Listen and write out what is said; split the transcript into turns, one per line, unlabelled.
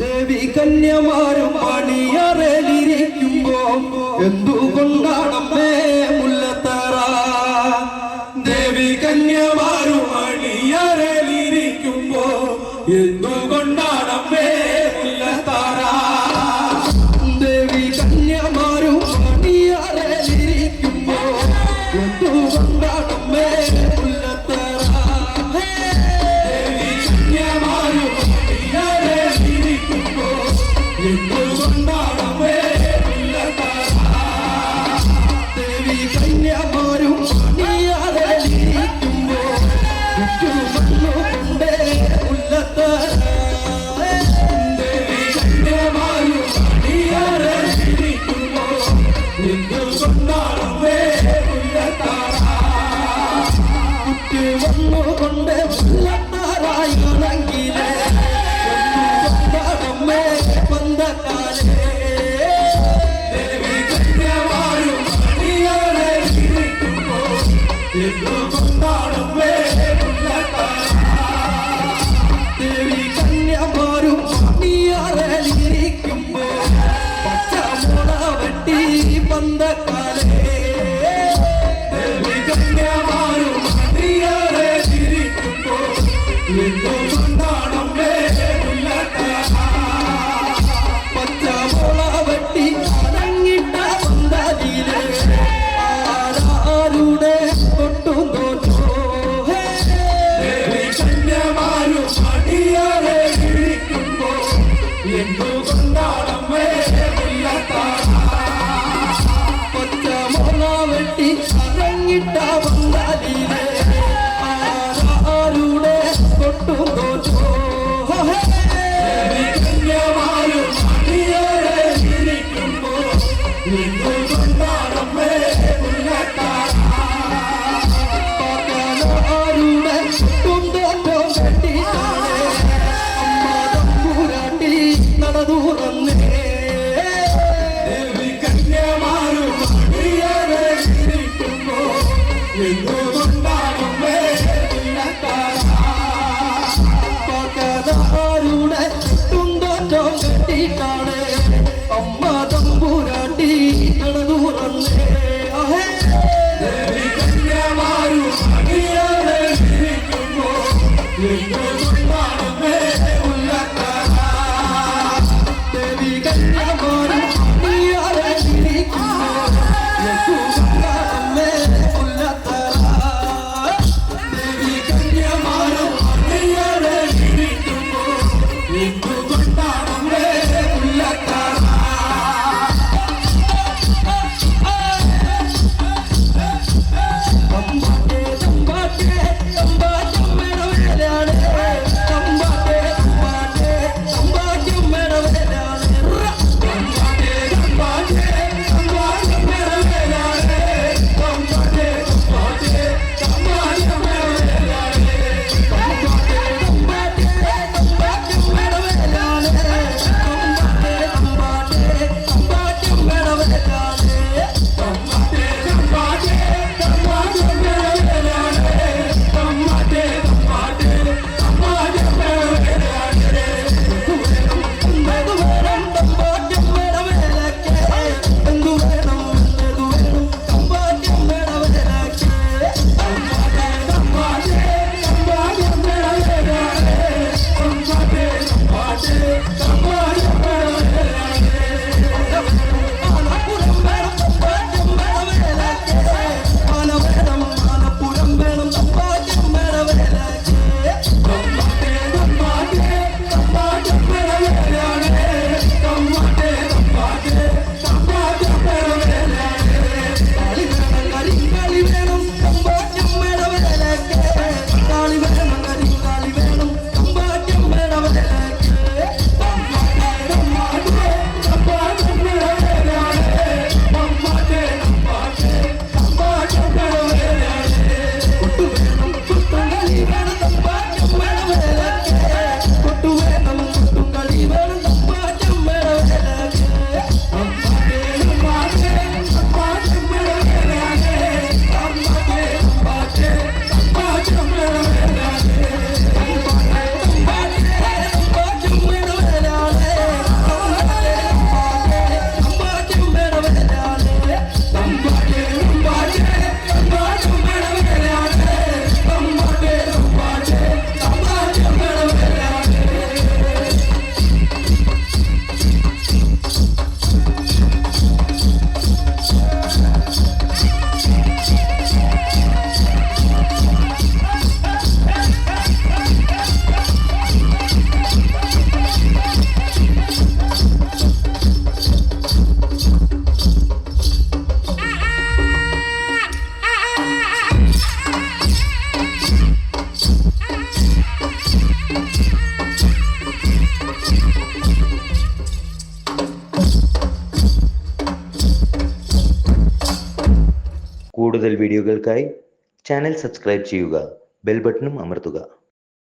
ദേവി കന്യമാരും പണിയറിയിരിക്കുമ്പോ എന്തുകൊണ്ട്
என்று சொன்னாலும் உள்ளத்தாரா
குட்டி ஒன்று கொண்டு உள்ளத்தாராய் உறங்கினே
Thank you.
കൂടുതൽ വീഡിയോകൾക്കായി ചാനൽ സബ്സ്ക്രൈബ് ചെയ്യുക ബെൽ ബട്ടണും അമർത്തുക.